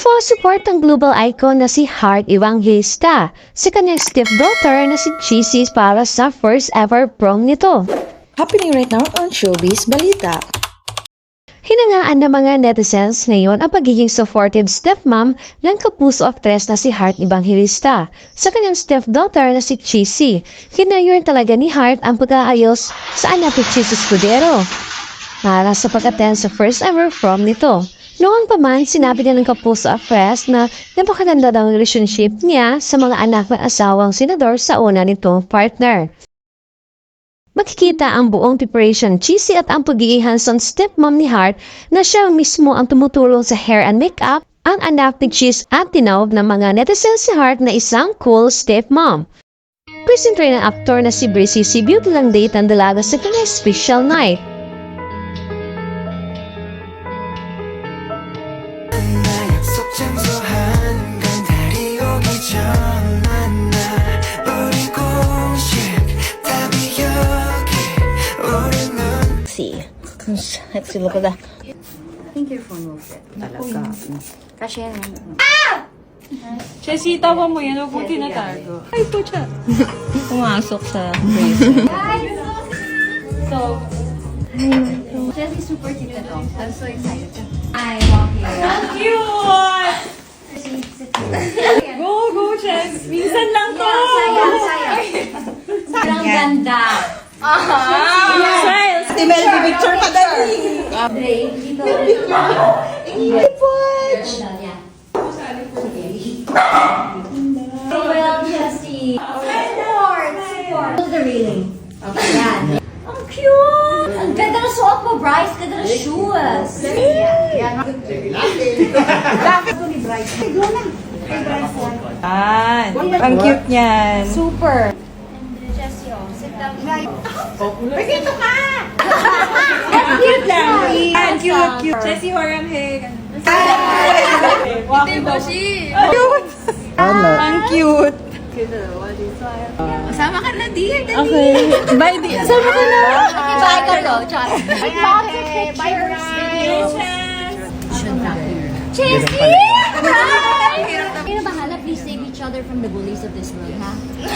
For support ang global icon na si Heart Evangelista sa kanyang stepdaughter na si Cheesy para sa first ever prom nito. Happening right now on Showbiz Balita. Hinangaan ng mga netizens ngayon ang pagiging supportive stepmom ng kapuso actress na si Heart Evangelista sa kanyang stepdaughter na si Cheesy. Kinayon talaga ni Heart ang pag-aayos sa anak ni Cheesy Scudero para sa pag-attend sa first ever prom nito. Noon pa man, sinabi niya ng kapuso actress na napakaganda daw ang relationship niya sa mga anak ng asawang senador sa una nitong partner. Makikita ang buong preparation cheesy at ang pagiging hands-on stepmom ni Hart na siya mismo ang tumutulong sa hair and makeup ang anak ni Cheese at tinawag ng mga netizens si Hart na isang cool stepmom. Present rin ang aktor na si Breezy si beauty lang date ang dalaga sa kanyang special night. 나 약속 장소하는 건 달이 오기 전 만나 우리 공식 답이 여기 우리 눈 See. Let's look at that. Kasi Jessie, tawa mo yan. Huwag mo tinatago. Ay, po siya. Pumasok sa bracelet. So, Jessie super cute na to. I'm so excited. I walk here. cute! Go, go, Jess! Minsan lang to! Sayang, sayang. Ang ganda. Smile! Si Melby picture pa dali. Ray, dito. Yan. Ang cute! Ang ganda ng suot mo, Bryce. Ganda ng shoes. Yan. Ang cute niyan. Super. Jessie, oh, sit down. Cute lang. Yan, cute, cute. Jessie Horam Heg. Walking ba si? Cute! Ang cute. Sama ka na, di. Okay. Bye, di. Sama ka na. Bye ka to, Char. Okay, bye, Jessie! Na bahala, please save each other from the bullies of this world, ha? Pero